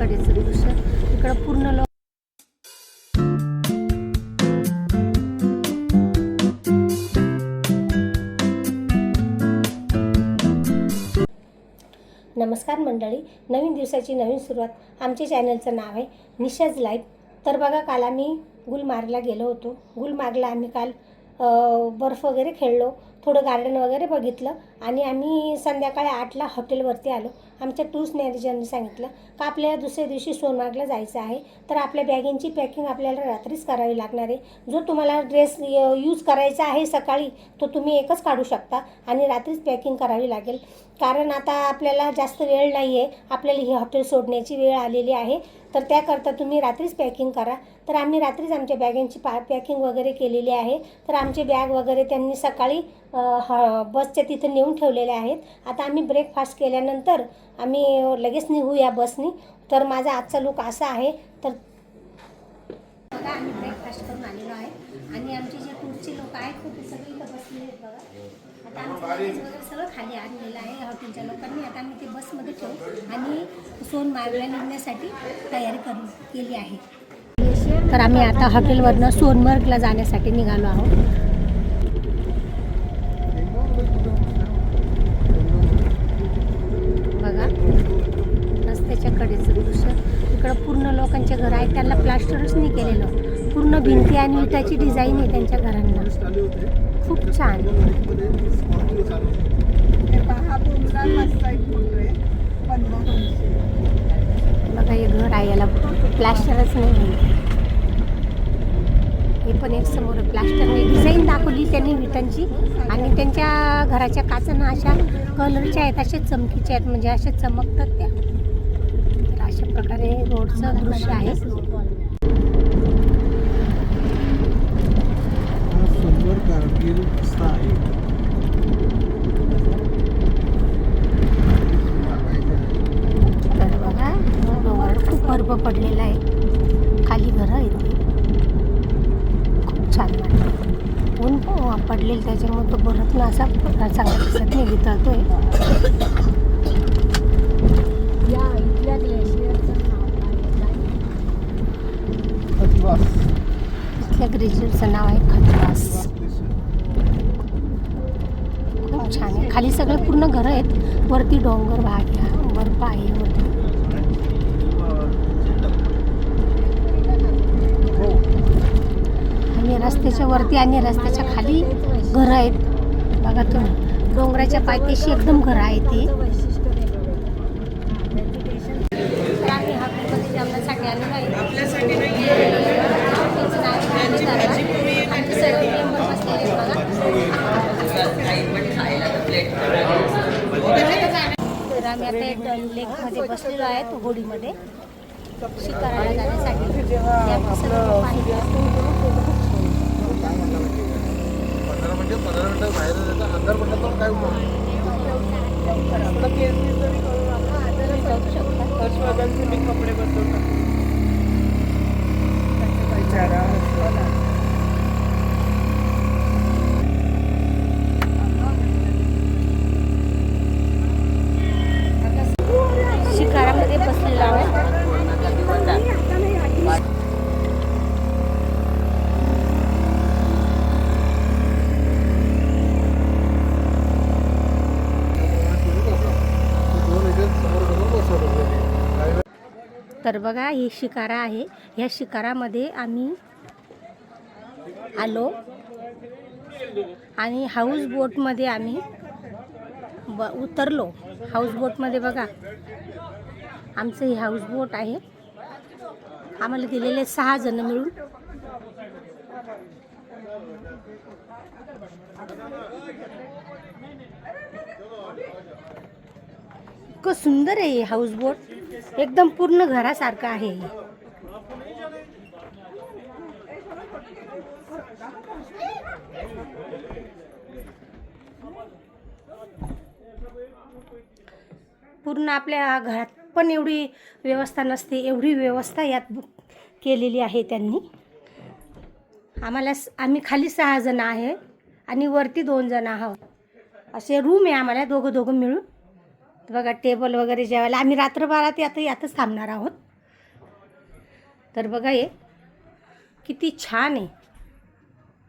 कडेचं दृश्य. इकडं पूर्ण लोक नमस्कार मंडळी. नवीन दिवसाची नवीन सुरुवात. आमच्या चॅनलचं नाव आहे निशाज लाईफ. तर बघा काल आम्ही गुलमार्गला गेलो होतो. गुलमार्गला आम्ही काल बर्फ वगैरे खेळलो. थोडं गार्डन वगैरे बघितलं आणि आम्ही संध्याकाळी आठला हॉटेलवरती आलो. आमच्या टूर्स मॅनेजरने सांगितलं का आपल्याला दुसऱ्या दिवशी सोनमार्गला जायचं आहे तर आपल्या बॅगेंची पॅकिंग आपल्याला रात्रीच करावी लागणार आहे. जो तुम्हाला ड्रेस यूज करायचा आहे सकाळी तो तुम्ही एकच काढू शकता आणि रात्रीच पॅकिंग करावी लागेल. कारण आता आपल्याला जास्त वेळ नाही आहे आपल्याला ही हॉटेल सोडण्याची वेळ आलेली आहे. तर त्याकरता तुम्ही रात्रीच पॅकिंग करा. तर आम्ही रात्रीच आमच्या बॅगांची पा पॅकिंग वगैरे केलेली आहे. तर आमचे बॅग वगैरे त्यांनी सकाळी ह बसच्या तिथं नेऊन ठेवलेले आहेत. आता आम्ही ब्रेकफास्ट केल्यानंतर आम्ही लगेच निघू या बसनी तर माझा आजचा लुक असा आहे. तर बघा आम्ही ब्रेकफास्ट करून आलेलो आहे. आणि आमचे जे टूरचे लोक आहेत ते सगळे इथं बसलेले आहेत बघा आता आमचं लगेज वगैरे सगळं खाली आणलेलं आहे. हॉटेलच्या लोकांनी आता आम्ही ते बसमध्ये ठेवू आणि सोनमार्गला निघण्यासाठी तयारी करून केली आहे. तर आम्ही आता हॉटेलवरनं सोनमर्गला जाण्यासाठी निघालो आहोत. बघा रस्त्याच्या कडेचं दृश्य. इकडं पूर्ण लोकांचे घर आहेत. त्यांना प्लास्टरच नाही केलेलं. पूर्ण भिंती आणि विटाची डिझाईन आहे त्यांच्या घरांना. खूप छान. बघा हे घर आहे याला प्लास्टरच नाही हे पण एक समोर प्लास्टरने डिझाईन दाखवली त्यांनी विटांची आणि त्यांच्या घराच्या काचांना अशा कलरच्या आहेत अशा चमकीच्या आहेत म्हणजे अशा चमकतात त्या. तर अशा प्रकारे रोडचं दृश्य आहे हा कारगिल रस्ता आहे खूप बर्फ पडलेला आहे. खाली घरं आहेत. ती खूप छान वाटतं. ऊन पडलेलं त्याच्यामुळे तो बरफ ना असा चांगला दिसत नाही वितळतोय. या इथल्या ग्रेजरचं नाव आहे खतवास. खूप छान आहे. खाली सगळे पूर्ण घरं आहेत. वरती डोंगर भाग बर्फ आहे वरती आणि रस्त्याच्या वरती आणि रस्त्याच्या खाली घरं आहेत. बघा तुम्ही. डोंगराच्या पायथ्याशी एकदम घरं आहे ती वैशिष्ट्य वेगळं रेप्युटेशन तर आम्ही हॉटेलमध्ये जेवणासाठी आलेलो आहे आपल्यासाठी नाही हॉटेलचं नाव आहे आम्ही दादा. आमचे सर्व मेंबर बसलेले आहेत आता एक लेकमध्ये बसलेलो आहे तो होडीमध्ये. शिकाराला जाण्यासाठी. आहेत. पंधरा मिनिटं पंधरा मिनिटं बाहेर अंधार पडला तर काय जाऊ शकता. हर्षवर्धनचे मी कपडे बसवतात बिचारा शिकारामध्ये बसलेलो आहोत दोन याच्यात समोर समोर बसवलं त्यांनी. काय तर बघा ही शिकारा आहे. ह्या शिकारामध्ये आम्ही आलो. आणि हाऊस बोटमध्ये आम्ही ब उतरलो. हाऊस बोटमध्ये बघा आमचं हे हाऊस बोट आहे. आम्हाला दिलेले सहा जण मिळून. इतकं सुंदर आहे हे हाऊस बोट एकदम पूर्ण घरासारखं आहे पूर्ण आपल्या घरात पण एवढी व्यवस्था नसते एवढी व्यवस्था यात केलेली आहे त्यांनी. आम्हाला आम्ही खाली सहा जण आहे आणि वरती दोन जण आहोत. असे रूम आहे आम्हाला दोघं दोघं मिळून. बघा टेबल वगैरे जेवायला. आम्ही रात्रभरात आता यातच थांबणार आहोत. तर बघा हे किती छान आहे.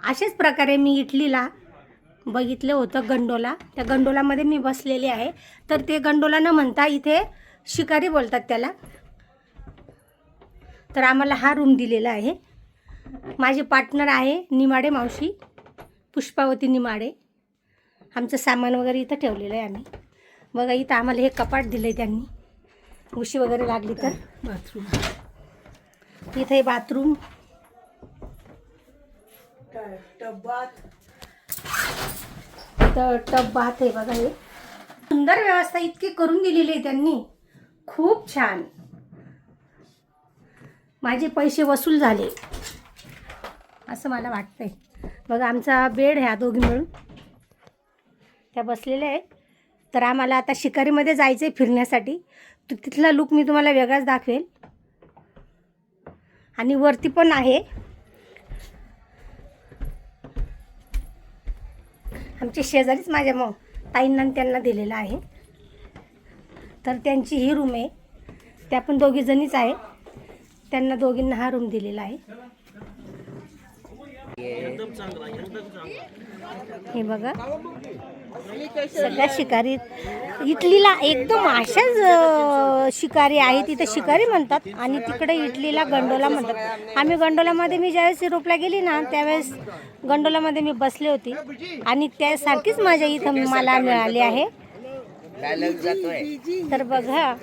अशाच प्रकारे मी इटलीला बघितलं होतं गंडोला. त्या गंडोलामध्ये मी बसलेले आहे. तर ते गंडोला न म्हणता इथे शिकारी बोलतात त्याला. तर आम्हाला हा रूम दिलेला आहे. माझे पार्टनर आहे निमाडे मावशी पुष्पावती निमाडे. आमचं सामान वगैरे इथं ठेवलेलं आहे आम्ही. बघा इथं आम्हाला हे कपाट दिलं आहे त्यांनी. उशी वगैरे लागली तर. बाथरूम. इथं बाथरूम. इथं टब बाथ आहे बघा हे. सुंदर व्यवस्था इतकी करून दिलेली आहे त्यांनी. खूप छान. माझे पैसे वसूल झाले. असं मला वाटतंय. बघा आमचा बेड ह्या दोघी मिळून. त्या बसलेल्या आहेत. तर आम्हाला आता शिकारीमध्ये जायचं आहे फिरण्यासाठी. तर तिथला लुक मी तुम्हाला वेगळाच दाखवेल. आणि वरती पण आहे. आमचे शेजारीच माझ्या मग ताईंना त्यांना दिलेलं आहे. तर त्यांची ही रूम आहे. त्या पण दोघीजणीच आहे त्यांना दोघींना हा रूम दिलेला आहे. हे बघा. सगळ्या शिकारी इटलीला एकदम अशाच शिकारी आहे तिथं शिकारी म्हणतात आणि तिकडे इटलीला गंडोला म्हणतात. आम्ही गंडोलामध्ये मी ज्यावेळेस युरोपला गेली ना त्यावेळेस गंडोलामध्ये मी बसले होती. आणि त्यासारखीच माझ्या इथं मला मिळाली आहे. तर बघा.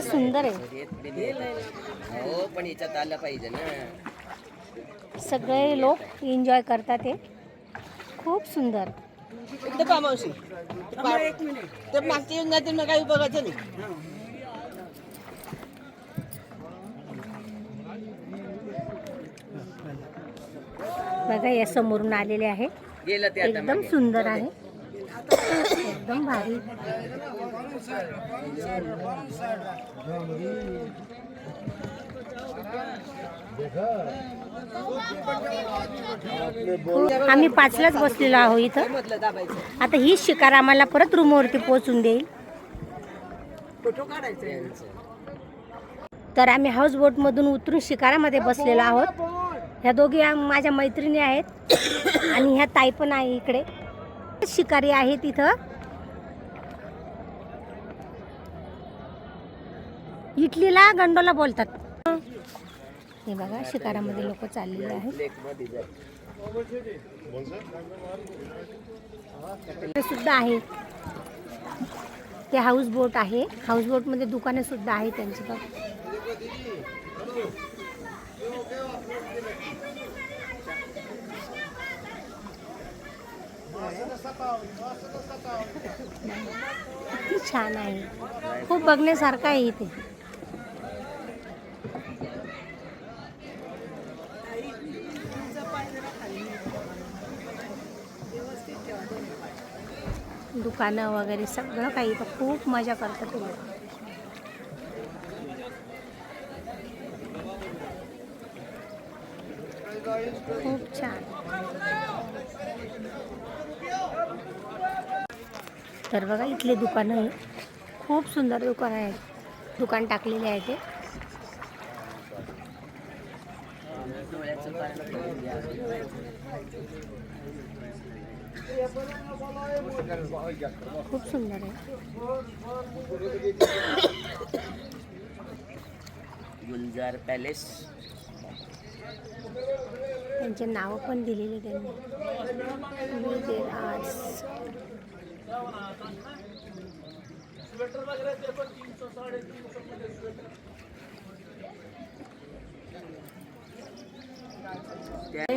सुंदर आहे. हो पण याच्यात आलं पाहिजे ना. सगळे लोक एन्जॉय करतात हे. खूप सुंदर. इथं का मावशी. ते मागचे येऊन जातील मग काही बघायचं नाही. बघा या समोरून आलेले आहे. ते एकदम. सुंदर आहे. एकदम भारी. आम्ही पाचलाच बसलेलो आहोत इथं. आता ही शिकार आम्हाला परत रूमवरती पोहोचून देईल. तर आम्ही हाऊस बोटमधून उतरून शिकारामध्ये बसलेलो आहोत. ह्या दोघी माझ्या मैत्रिणी आहेत. आणि ह्या ताई पण आहे इकडे. शिकारी आहेत इथं. इटलीला गंडोला बोलतात. हे बघा शिकारामध्ये लोक चाललेले आहेत. ते सुद्धा आहे. ते हाऊस बोट आहे. हाऊस बोटमध्ये दुकाने सुद्धा आहे त्यांची बघ छान आहे. खूप बघण्यासारखं आहे इथे. दुकानं वगैरे सगळं काही तर खूप मजा करतात तुम्ही खूप छान. तर बघा इथले दुकानं आहे खूप सुंदर दुकान आहेत दुकान टाकलेले आहे ते. डोळ्याचं कारण करून द्या. खूप सुंदर आहे गुलजार पॅलेस। त्यांचे नावं पण दिलेले त्यांनी. विजय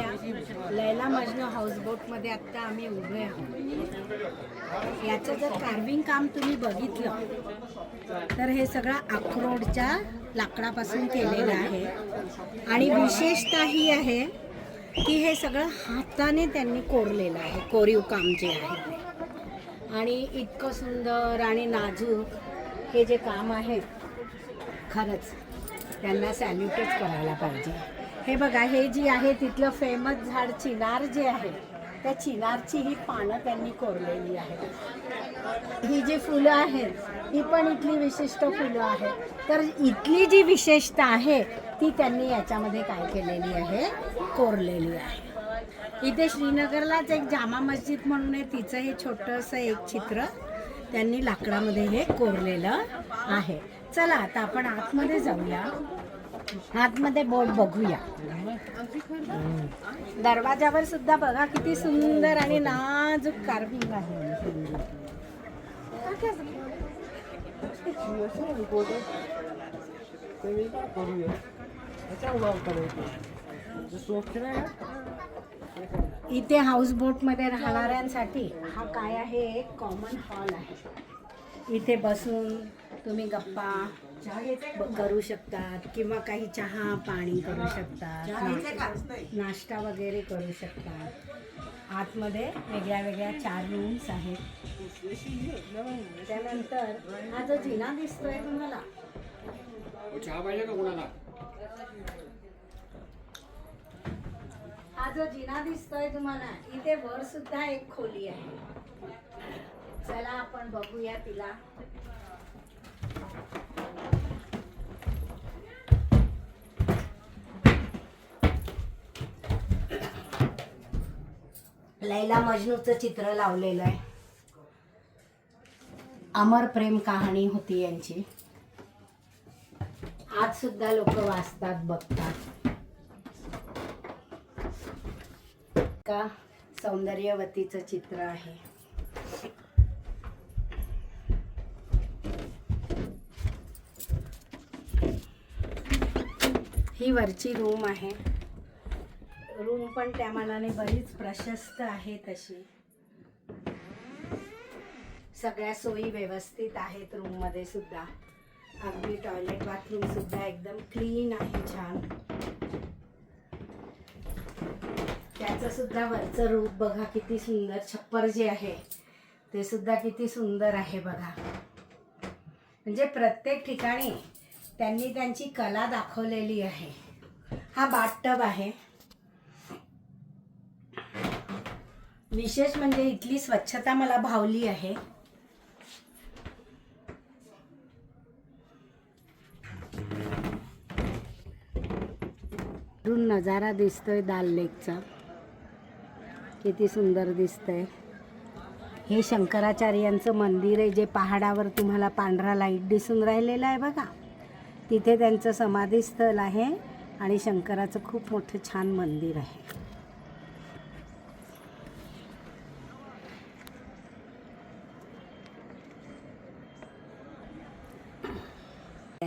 आर्ट्स लैला मजनू हाऊसबोटमध्ये आत्ता आम्ही उभे आहोत. याचं जर कार्विंग काम तुम्ही बघितलं तर हे सगळं अक्रोडच्या लाकडापासून केलेलं आहे. आणि विशेषतः ही आहे की हे सगळं हाताने त्यांनी कोरलेलं आहे कोरीव काम जे आहे आणि इतकं सुंदर आणि नाजूक हे जे काम आहे खरंच त्यांना सॅल्युटेच करायला पाहिजे. हे बघा हे जी आहे तिथलं फेमस झाड चिनार जे आहे त्या चिनारची ही पानं त्यांनी कोरलेली आहेत. ही जी फुलं आहेत ही पण इथली विशिष्ट फुलं आहेत. तर इथली जी विशेषता आहे ती त्यांनी याच्यामध्ये काय केलेली आहे? कोरलेली आहे. इथे श्रीनगरलाच एक जामा मस्जिद म्हणून आहे तिचं हे छोटंसं एक चित्र त्यांनी लाकडामध्ये हे कोरलेलं आहे. चला आता आपण आतमध्ये जाऊया. आतमध्ये बोट बघूया. दरवाजावर सुद्धा बघा किती सुंदर आणि नाजूक कार्विंग आहे. इथे हाऊस बोटमध्ये राहणाऱ्यांसाठी हा काय आहे? एक कॉमन हॉल आहे. इथे बसून तुम्ही गप्पा करू शकतात किंवा काही चहा पाणी करू शकतात. नाश्ता वगैरे करू शकतात. आतमध्ये वेगळ्या वेगळ्या चार रूम्स आहेत. त्यानंतर हा जो जिना दिसतोय तुम्हाला चहा पाहिजे का कोणाला? हा जो जिना दिसतोय तुम्हाला इथे वर सुद्धा एक खोली आहे. चला आपण बघूया तिला. लैला मजनूचं चित्र लावलेलं आहे. अमर प्रेम कहाणी होती यांची. आज सुद्धा लोक वाचतात बघतात. का सौंदर्यवतीचं चित्र आहे. ही वरची रूम आहे. रूम पण त्या मानाने बरीच प्रशस्त आहे तशी. सगळ्या सोयी व्यवस्थित आहेत रूममध्ये सुद्धा. अगदी टॉयलेट बाथरूम सुद्धा एकदम क्लीन आहे छान. त्याचं सुद्धा वरचं रूप बघा किती सुंदर. छप्पर जे आहे ते सुद्धा किती सुंदर आहे बघा. म्हणजे प्रत्येक ठिकाणी त्यांनी त्यांची कला दाखवलेली आहे. हा बाथटब आहे. विशेष म्हणजे इथली स्वच्छता मला भावली आहे. नजारा दिसतोय दाल लेकचा. किती सुंदर दिसतंय. हे शंकराचार्यांचं मंदिर आहे जे पहाडावर तुम्हाला पांढरा लाइट दिसून राहिलेला आहे बघा. तिथे त्यांचं समाधीस्थळ आहे आणि शंकराचं खूप मोठं छान मंदिर आहे.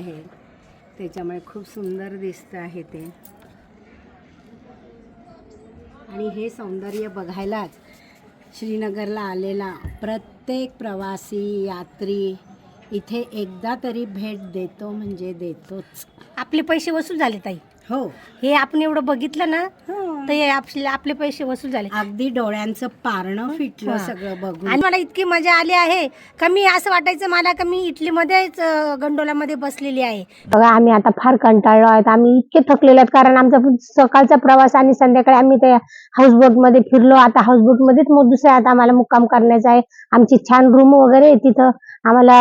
आहे. त्याच्यामुळे खूप सुंदर दिसतं आहे ते. आणि हे सौंदर्य बघायलाच श्रीनगरला आलेला प्रत्येक प्रवासी यात्री इथे एकदा तरी भेट देतो म्हणजे देतोच. आपले पैसे वसूल झाले ताई. हो. हे आपण एवढं बघितलं ना हो. तर हे आपले आपले पैसे वसूल झाले. अगदी डोळ्यांचं पारणं फिटलं हा. सगळं बघून. आणि मला इतकी मजा आली आहे का मी असं वाटायचं मला का मी इटलीमध्येच अं, गंडोलामध्ये बसलेली आहे. बघा आम्ही आता फार कंटाळलो आहेत. आम्ही इतके थकलेलो आहेत कारण आमचा सकाळचा प्रवास आणि संध्याकाळी आम्ही त्या हाऊसबोटमध्ये फिरलो. आता हाऊसबोट मध्येच मग दुसऱ्या आता आम्हाला मुक्काम करण्याचा आहे. आमची छान रूम वगैरे आहे तिथं. आम्हाला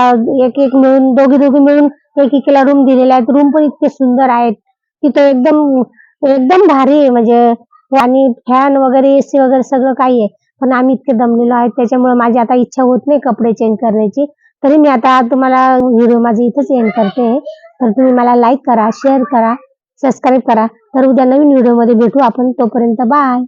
एक एक मिळून दोघी दोघी मिळून एक एकीला रूम दिलेल्या आहेत रूम पण इतके सुंदर आहेत. तिथं एकदम एकदम भारी आहे. म्हणजे आणि फॅन वगैरे एसी वगैरे सगळं काही आहे. पण आम्ही इतके दमलेलो आहे. त्याच्यामुळे माझी आता इच्छा होत नाही कपडे चेंज करण्याची. तरी मी आता तुम्हाला व्हिडिओ माझी इथंच एंड करते. तर तुम्ही मला लाईक करा शेअर करा सबस्क्राईब करा. तर उद्या नवीन व्हिडिओमध्ये भेटू आपण. तोपर्यंत बाय